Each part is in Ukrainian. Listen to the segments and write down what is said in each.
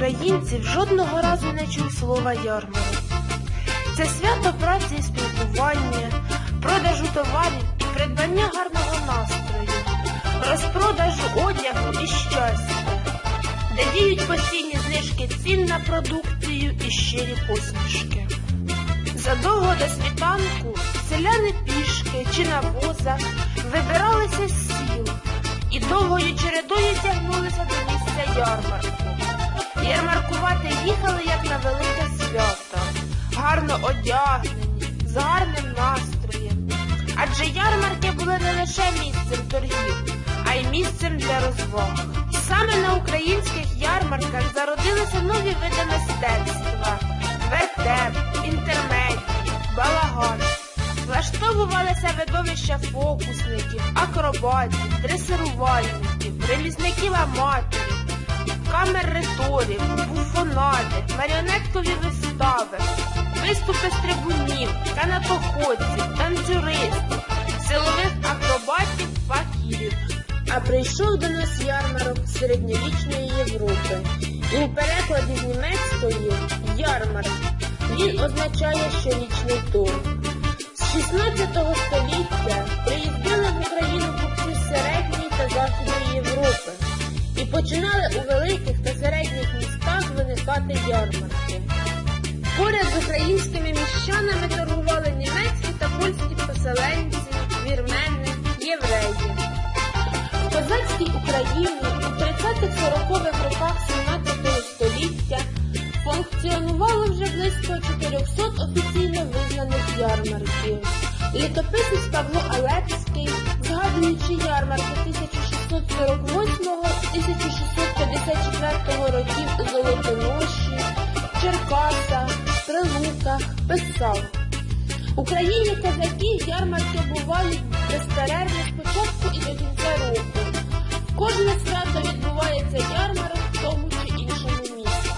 українців жодного разу не чув слова ярмарок. Це свято праці і спілкування, продажу товарів і придбання гарного настрою, розпродажу одягу і щастя, де діють постійні знижки цін на продукцію і щирі посмішки. Задовго до світанку селяни пішки чи на возах вибиралися з сіл і довгою чередою тягнулися до місця ярмарку. Ярмаркувати їхали як на велике свято, гарно одягнені, з гарним настроєм. Адже ярмарки були не лише місцем торгів, а й місцем для розваг. Саме на українських ярмарках зародилися нові види мистецтва, вертеп, інтермедії, балаган. Влаштовувалися видовища фокусників, акробатів, дресирувальників, ремісників аматорів, камер риторів, буфонади, маріонеткові вистави, виступи стрибунів, канатоходців, танцюристів, силових акробатів, факірів. А прийшов до нас ярмарок з середньовічної Європи. І у перекладі з німецької ярмарк. Він означає щорічний торг. З 16 століття приїздили в Україну купці з середньої та західної Європи і починали у виникати ярмарки. Поряд з українськими міщанами торгували німецькі та польські поселенці, вірмени, євреї. В козацькій Україні у 30-40-х роках 17 століття функціонувало вже близько 400 офіційно визнаних ярмарків. Літописець Павло Алепський, згадуючи ярмарки 1648-1654 писав. Україні козаки ярмарки бувають безперервно з початку і до кінця року. Кожне свято відбувається ярмарок в тому чи іншому місці.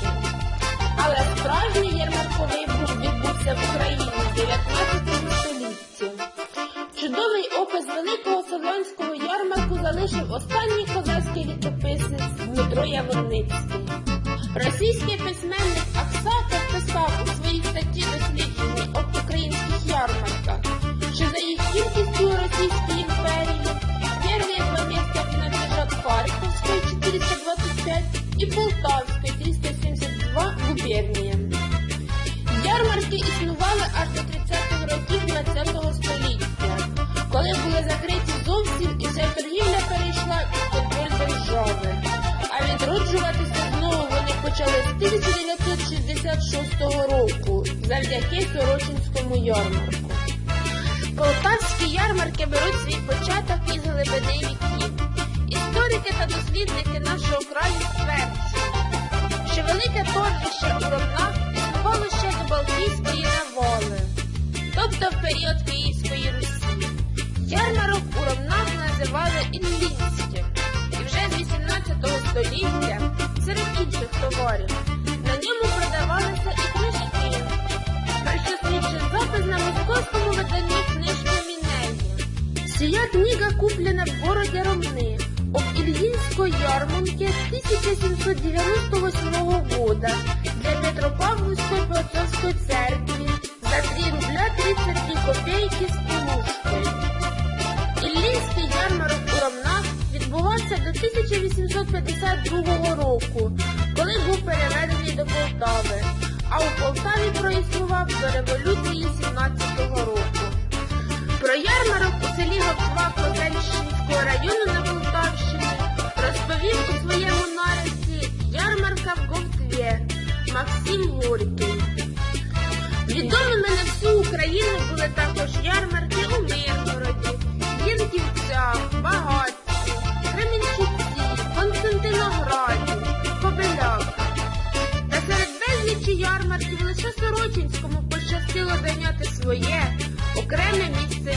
Але справжній ярмарковий бух відбувся в Україні в 19 столітті. Чудовий опис великого селянського ярмарку залишив останній козацький літописець Дмитро Яворницький. Російський письменник 425 і Полтавської 372 губерніям. Ярмарки існували аж до 30-х років 20 століття, коли були закриті зовсім і вся торгівля перейшла під контроль держави. А відроджуватися знову вони почали з 1966 року завдяки Сорочинському ярмарку. Полтавські ярмарки беруть свій початок із глибини віків. Історики та дослідники нашого краю стверджують, що велике торжище у Ромнах існувало ще до Балтійської навали, тобто в період Київської Русі. Ярмарок у Ромнах називали Інлінським, і вже з 18 століття серед інших товарів на ньому продавалися і книжки, про запис на московському виданні книжки Мінеї. Сія книга куплена в городе Ромны об Ильинской ярмарке 1798 года для Петропавловской Платцовской церкви за 3 рубля 33 копейки з полушкою. Іллінський ярмарок у Ромнах відбувався до 1852 року, коли був переведений до Полтави, а у Полтаві проіснував до революції 17-го року. Про ярмарок у селі Говтва Козельщинського району на Полтавщині розповів у своєму нарисі ярмарка в Говтві Максим Горький. Відомими на всю Україну були також ярмарки у Миргороді, Єнківцях, Багатці, Кременчуці, Константинограді, Кобиляках. Та серед безлічі ярмарків лише Сорочинському пощастило зайняти своє окреме місце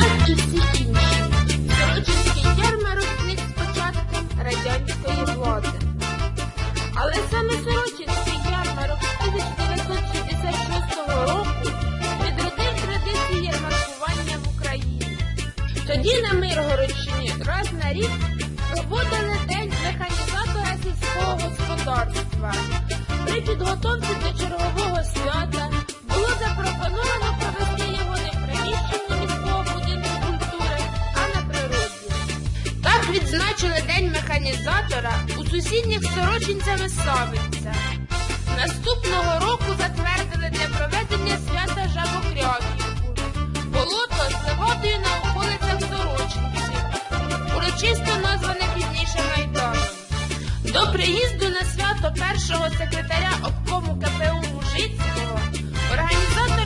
як і всі інші. Сорочинський ярмарок зник з початком радянської влади. Але саме Сорочинський ярмарок 1966 року відродив традиції ярмаркування в Україні. Тоді на Миргородщині раз на рік проводили День механізатора сільського господарства. При підготовці до чергового свята було запропоновано відзначили День механізатора у сусідніх Сорочинцями Савиця. Наступного року затвердили для проведення свята жабокряківку. Болото з левадою на околицях Сорочинців. Урочисто назване пізніше Майданом. До приїзду на свято першого секретаря обкому КПУ Мужицького організатори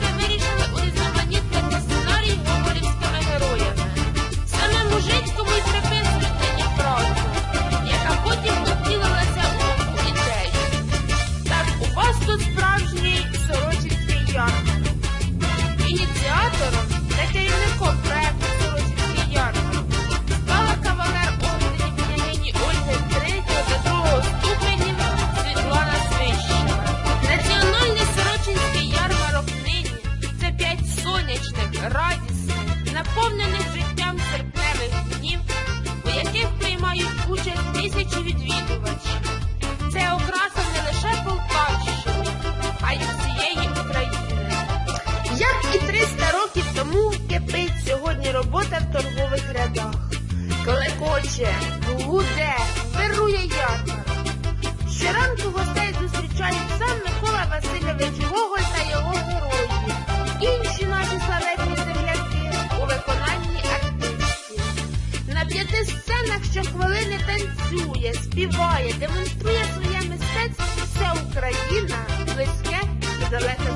Клекоче, гуде, вирує ярмарок. Щоранку гостей зустрічають сам Микола Васильович Гоголь та його герої. Інші наші славетні земляки у виконанні артистів. На п'яти сценах щохвилини танцює, співає, демонструє своє мистецтво вся Україна, близьке і далеке